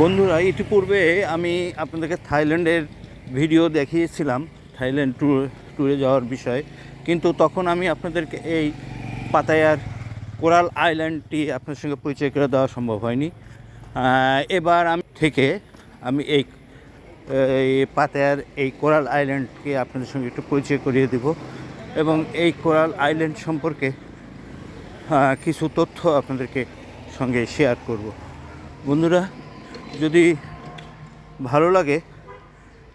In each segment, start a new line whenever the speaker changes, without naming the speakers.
বন্ধুরা, ইতিপূর্বে আমি আপনাদেরকে থাইল্যান্ডের ভিডিও দেখিয়েছিলাম, থাইল্যান্ড ট্যুর ট্যুরে যাওয়ার বিষয়ে। কিন্তু তখন আমি আপনাদেরকে এই পাতায়ার কোরাল আইল্যান্ডটি আপনার সঙ্গে পরিচয় করে দেওয়া সম্ভব হয়নি। এবার আমি থেকে আমি এই পাতায়ার, এই কোরাল আইল্যান্ডকে আপনাদের সঙ্গে একটু পরিচয় করিয়ে দেব এবং এই কোরাল আইল্যান্ড সম্পর্কে কিছু তথ্য আপনাদেরকে সঙ্গে শেয়ার করব। বন্ধুরা যদি ভালো লাগে,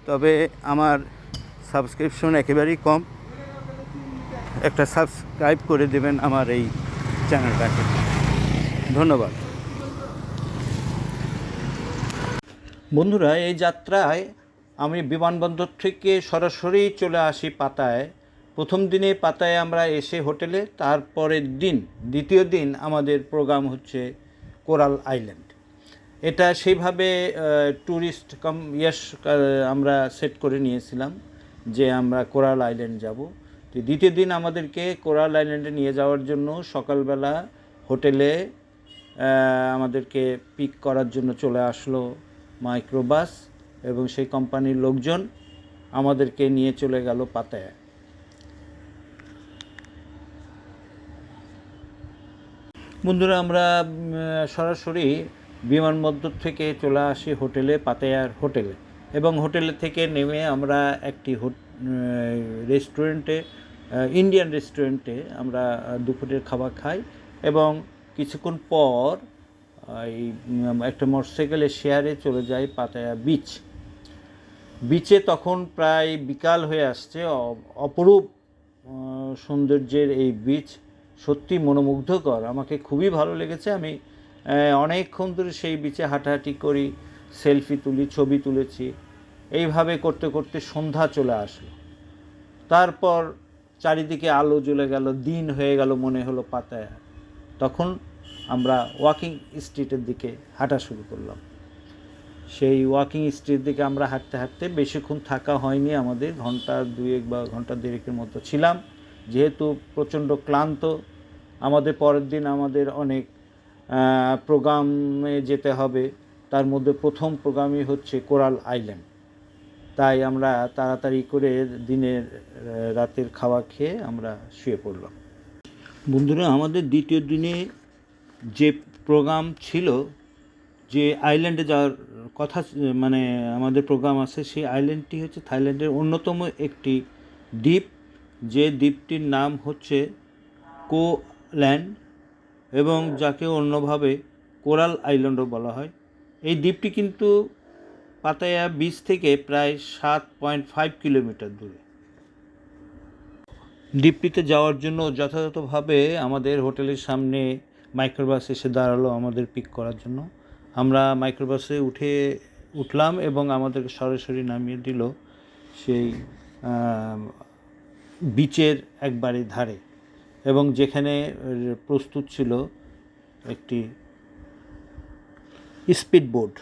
তবে আমার সাবস্ক্রিপশন একেবারেই কম। একটা সাবস্ক্রাইব করে দেবেন আমার এই চ্যানেলটাকে। ধন্যবাদ। বন্ধুরা, এই যাত্রায় আমি বিমানবন্দর থেকে সরাসরি চলে আসি পাতায়। প্রথম দিনে পাতায় আমরা এসে হোটেলে, তারপরের দিন, দ্বিতীয় দিন আমাদের প্রোগ্রাম হচ্ছে কোরাল আইল্যান্ড। এটা সেইভাবে ট্যুরিস্ট কম ইয়েস আমরা সেট করে নিয়েছিলাম যে আমরা কোরাল আইল্যান্ড যাব। তো দ্বিতীয় দিন আমাদেরকে কোরাল আইল্যান্ডে নিয়ে যাওয়ার জন্য সকালবেলা হোটেলে আমাদেরকে পিক করার জন্য চলে আসলো মাইক্রোবাস এবং সেই কোম্পানির লোকজন আমাদেরকে নিয়ে চলে গেল পাতায়। বন্ধুরা, আমরা সরাসরি বিমানবন্দর থেকে চলে আসি হোটেলে, পাতায়ার হোটেলে। এবং হোটেলে থেকে নেমে আমরা একটি রেস্টুরেন্টে ইন্ডিয়ান রেস্টুরেন্টে আমরা দুপুরের খাবার খাই এবং কিছুক্ষণ পর এই একটা মোটরসাইকেলের শেয়ারে চলে যাই পাতায়া বিচ। বিচে তখন প্রায় বিকাল হয়ে আসছে। অপরূপ সৌন্দর্যের এই বিচ সত্যি মনোমুগ্ধকর। আমাকে খুবই ভালো লেগেছে। আমি অনেকক্ষণ ধরে সেই বিচে হাঁটাহাঁটি করি সেলফি তুলি, ছবি তুলেছি। এইভাবে করতে করতে সন্ধ্যা চলে আসলো। তারপর চারিদিকে আলো জ্বলে গেল, দিন হয়ে গেল মনে হলো পাতায়। তখন আমরা ওয়াকিং স্ট্রিটের দিকে হাঁটা শুরু করলাম। সেই ওয়াকিং স্ট্রিট দিকে আমরা হাঁটতে হাঁটতে বেশিক্ষণ থাকা হয়নি আমাদের, ঘণ্টা দুয়েক বা ঘণ্টা দেড়েকের মতো ছিলাম। যেহেতু প্রচণ্ড ক্লান্ত, আমাদের পরের দিন আমাদের অনেক প্রোগ্রামে যেতে হবে। তার মধ্যে প্রথম প্রোগ্রামই হচ্ছে কোরাল আইল্যান্ড। তাই আমরা তাড়াতাড়ি করে দিনের রাতের খাওয়া খেয়ে আমরা শুয়ে পড়লাম। বন্ধুরা, আমাদের দ্বিতীয় দিনে যে প্রোগ্রাম ছিল, যে আইল্যান্ডে যাওয়ার কথা মানে আমাদের প্রোগ্রাম আছে, সেই আইল্যান্ডটি হচ্ছে থাইল্যান্ডের অন্যতম একটি দ্বীপ। যে দ্বীপটির নাম হচ্ছে কো ল্যান্ড এবং যাকে অন্যভাবে কোরাল আইল্যান্ডও বলা হয়। এই দ্বীপটি কিন্তু পাতায়া বিচ থেকে প্রায় সাত পয়েন্ট ফাইভ কিলোমিটার দূরে। দ্বীপটিতে যাওয়ার জন্য যথাযথভাবে আমাদের হোটেলের সামনে মাইক্রোবাস এসে দাঁড়াল আমাদের পিক করার জন্য। আমরা মাইক্রোবাসে উঠে উঠলাম এবং আমাদেরকে সরাসরি নামিয়ে দিল সেই বিচের একবারে ধারে। এবং যেখানে প্রস্তুত ছিল একটি স্পিড বোট।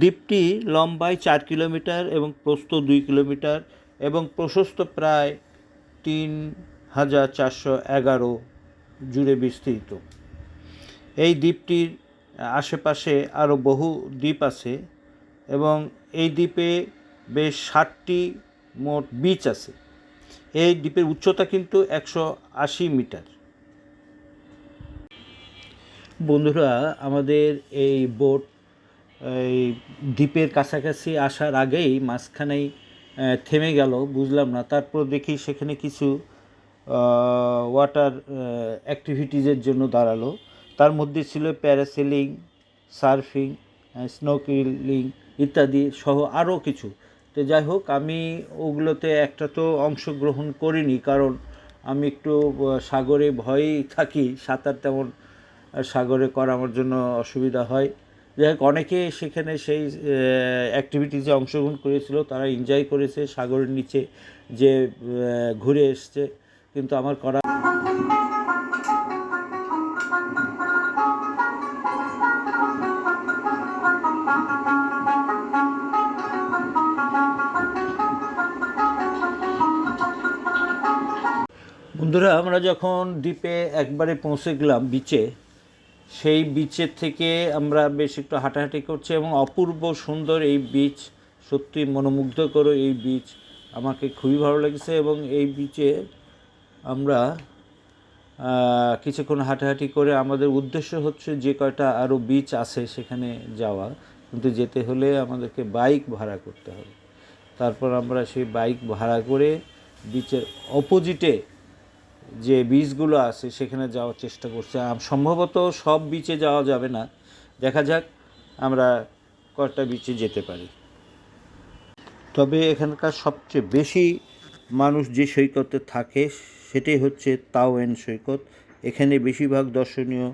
দ্বীপটি লম্বায় চার কিলোমিটার এবং প্রস্থ দুই কিলোমিটার এবং প্রশস্ত প্রায় তিন হাজার চারশো এগারো জুড়ে বিস্তৃত। এই দ্বীপটির আশেপাশে আরও বহু দ্বীপ আছে এবং এই দ্বীপে বেশ ষাটটি মোট বিচ আছে। এই দ্বীপের উচ্চতা কিন্তু একশো আশি মিটার। বন্ধুরা, আমাদের এই বোট এই দ্বীপের কাছাকাছি আসার আগেই মাঝখানেই থেমে গেল, বুঝলাম না। তারপর দেখি সেখানে কিছু ওয়াটার অ্যাক্টিভিটিজের জন্য দাঁড়াল। তার মধ্যে ছিল প্যারাসেলিং সার্ফিং স্নোকিলিং ইত্যাদি সহ আরও কিছু। তো যাই হোক, আমি ওগুলোতে একটা তো অংশগ্রহণ করিনি, কারণ আমি একটু সাগরে ভয়েই থাকি। সাঁতার তেমন সাগরে করা আমার জন্য অসুবিধা হয়। যাই হোক, অনেকে সেখানে সেই অ্যাক্টিভিটিসে অংশগ্রহণ করেছিল, তারা এনজয় করেছে সাগরের নিচে যে ঘুরে এসছে, কিন্তু আমার করা বন্ধুরা, আমরা যখন দ্বীপে একবারে পৌঁছে গেলাম বিচে সেই বিচের থেকে আমরা বেশ একটু হাঁটাহাঁটি করছি এবং অপূর্ব সুন্দর এই বিচ সত্যি মনোমুগ্ধকর এই বিচ আমাকে খুবই ভালো লেগেছে এবং এই বিচে আমরা কিছুক্ষণ হাঁটাহাঁটি করে আমাদের উদ্দেশ্য হচ্ছে যে কয়টা আরও বিচ আছে সেখানে যাওয়া। কিন্তু যেতে হলে আমাদেরকে বাইক ভাড়া করতে হবে। তারপর আমরা সেই বাইক ভাড়া করে বিচের অপোজিটে যে বীজগুলো আছে সেখানে যাওয়ার চেষ্টা করছে। সম্ভবত সব বিচে যাওয়া যাবে না। দেখা যাক আমরা কয়েকটা বিচে যেতে পারি। তবে এখানকার সবচেয়ে বেশি মানুষ যে সৈকতে থাকে সেটাই হচ্ছে তাওয়েন সৈকত। এখানে বেশিরভাগ দর্শনীয়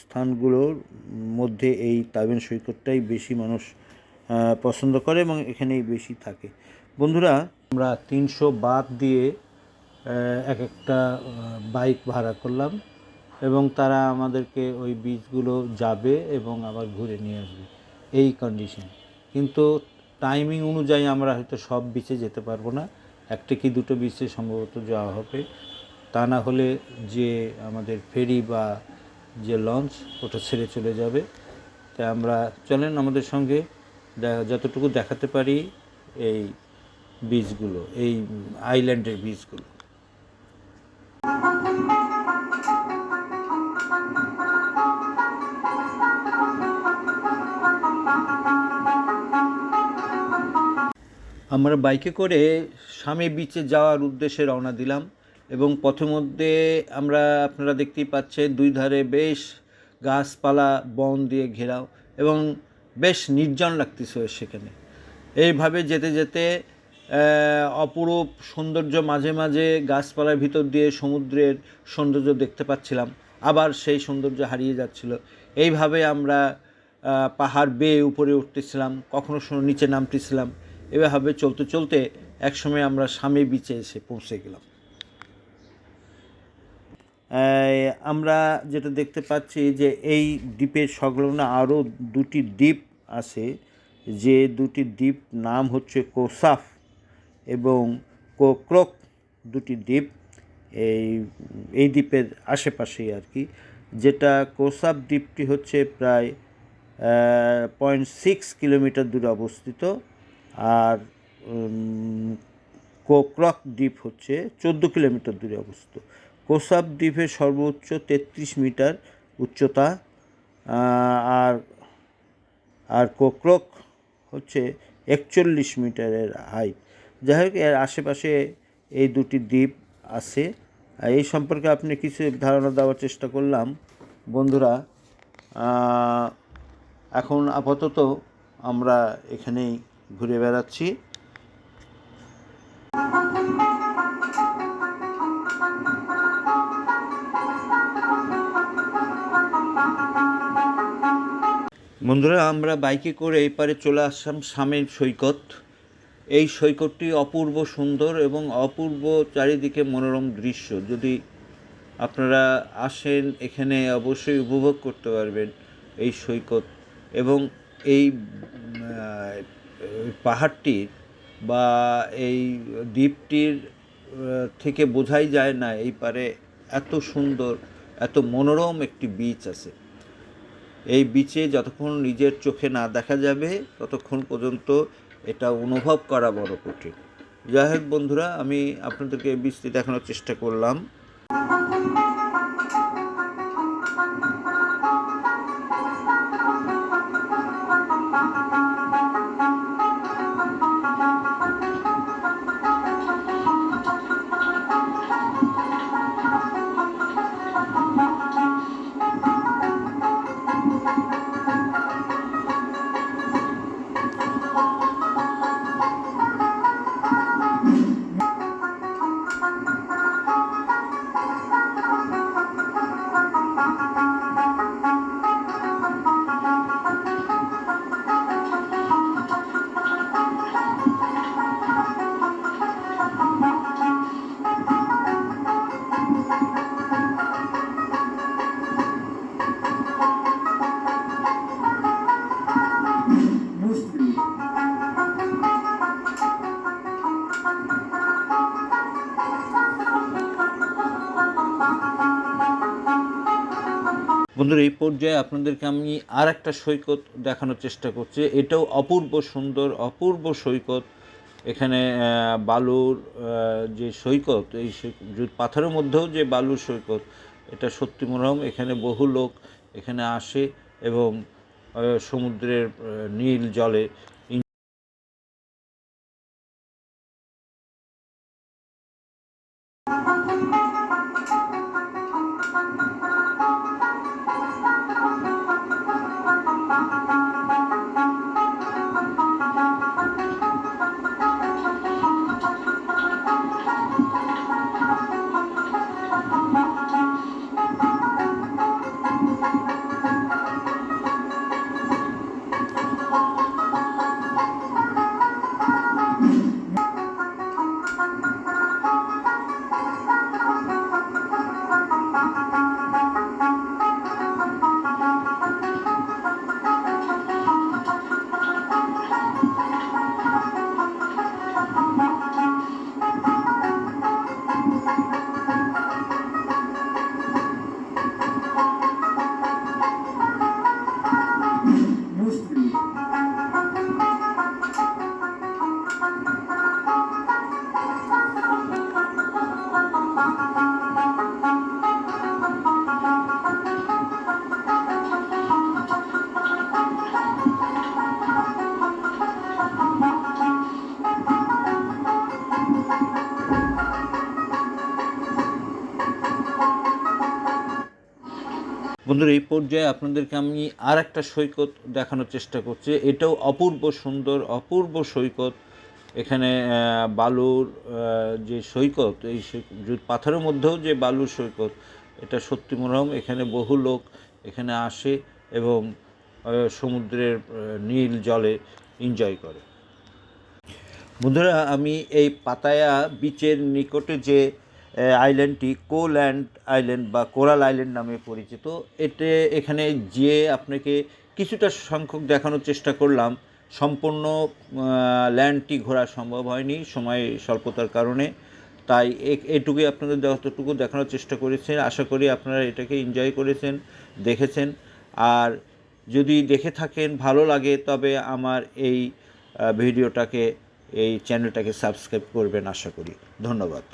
স্থানগুলোর মধ্যে এই তাওয়েন সৈকতটাই বেশি মানুষ পছন্দ করে এবং এখানেই বেশি থাকে। বন্ধুরা, আমরা তিনশো বাদ দিয়ে এক একটা বাইক ভাড়া করলাম এবং তারা আমাদেরকে ওই বীজগুলো যাবে এবং আবার ঘুরে নিয়ে আসবে। এই কন্ডিশন কিন্তু টাইমিং অনুযায়ী আমরা হয়তো সব বিচে যেতে পারব না। একটা কি দুটো বিচে সম্ভবত যাওয়া হবে। তা না হলে যে আমাদের ফেরি বা যে লঞ্চ ওটা ছেড়ে চলে যাবে। তাই আমরা চলেন আমাদের সঙ্গে। যতটুকু দেখাতে পারি এই বীজগুলো, এই আইল্যান্ডের বীজগুলো। আমরা বাইকে করে স্বামী বিচে যাওয়ার উদ্দেশ্যে রওনা দিলাম এবং পথের মধ্যে আমরা, আপনারা দেখতেই পাচ্ছেন, দুই ধারে বেশ গাছপালা, বন দিয়ে ঘেরাও এবং বেশ নির্জন লাগতেছে সেখানে। এইভাবে যেতে যেতে অপরূপ সৌন্দর্য মাঝে মাঝে গাছপালার ভিতর দিয়ে সমুদ্রের সৌন্দর্য দেখতে পাচ্ছিলাম। আবার সেই সৌন্দর্য হারিয়ে যাচ্ছিল। এইভাবে আমরা পাহাড় বেয়ে উপরে উঠতেছিলাম, কখনো নিচে নামতেছিলাম। এভাবে চলতে চলতে একসময় আমরা স্বামী বিচে এসে পৌঁছে গেলাম। আমরা যেটা দেখতে পাচ্ছি যে এই দ্বীপের সংলগ্ন আরও দুটি দ্বীপ আছে, যে দুটি দ্বীপ নাম হচ্ছে কোসাফ এবং কোক্রক দুটি দ্বীপ এই এই দ্বীপের আশেপাশেই আর কি, যেটা কোসাফ দ্বীপটি হচ্ছে প্রায় পয়েন্ট সিক্স কিলোমিটার দূরে অবস্থিত। আর কোক্রক দ্বীপ হচ্ছে চোদ্দ কিলোমিটার দূরে অবস্থিত। কোসাব দ্বীপের সর্বোচ্চ তেত্রিশ মিটার উচ্চতা আর আর কোক্রক হচ্ছে একচল্লিশ মিটারের হাইট যাই হোক, এর আশেপাশে এই দুটি দ্বীপ আছে। এই সম্পর্কে আপনি কিছু ধারণা দেওয়ার চেষ্টা করলাম। বন্ধুরা এখন আপাতত আমরা এখানেই ঘুরে বেড়াচ্ছি। বন্ধুরা, আমরা বাইকে করে এই পারে চলে আসলাম স্বামীর সৈকত। এই সৈকতটি অপূর্ব সুন্দর এবং অপূর্ব চারিদিকে মনোরম দৃশ্য। যদি আপনারা আসেন, এখানে অবশ্যই উপভোগ করতে পারবেন এই সৈকত এবং এই পাহাড়টির বা এই দ্বীপটির থেকে বোঝাই যায় না এই পারে এত সুন্দর, এত মনোরম একটি বিচ আছে। এই বিচে যতক্ষণ নিজের চোখে না দেখা যাবে, ততক্ষণ পর্যন্ত এটা অনুভব করা বড় কঠিন। যাই হোক বন্ধুরা, আমি আপনাদেরকে এই বীজটি দেখানোর চেষ্টা করলাম। বন্ধুরা, এই পর্যায়ে আপনাদেরকে আমি আর একটা সৈকত দেখানোর চেষ্টা করছি। এটাও অপূর্ব সুন্দর, অপূর্ব সৈকত। এখানে বালুর যে সৈকত, এই পাথরের মধ্যেও যে বালুর সৈকত, এটা সত্যি মনোরম এখানে বহু লোক এখানে আসে এবং সমুদ্রের নীল জলে বন্ধুরা, এই পর্যায়ে আপনাদেরকে আমি আর একটা সৈকত দেখানোর চেষ্টা করছি। এটাও অপূর্ব সুন্দর, অপূর্ব সৈকত। এখানে বালুর যে সৈকত, এই পাথরের মধ্যেও যে বালুর সৈকত, এটা সত্যি মনোরম এখানে বহু লোক এখানে আসে এবং সমুদ্রের নীল জলে এনজয় করে। বন্ধুরা, আমি এই পাতায়া বিচের নিকটে যে আইল্যান্ডটি কোল্যান্ড আইল্যান্ড বা কোরাল আইল্যান্ড নামে পরিচিত। এতে এখানে যেয়ে আপনাকে কিছুটা সংখ্যক দেখানোর চেষ্টা করলাম। সম্পূর্ণ ল্যান্ডটি ঘোরা সম্ভব হয়নি, সময় স্বল্পতার কারণে। তাই এটুকুই আপনাদের যতটুকু দেখানোর চেষ্টা করেছেন। আশা করি আপনারা এটাকে এনজয় করেছেন, দেখেছেন। আর যদি দেখে থাকেন, ভালো লাগে, তবে আমার এই ভিডিওটাকে, এই চ্যানেলটাকে সাবস্ক্রাইব করবেন, আশা করি। ধন্যবাদ।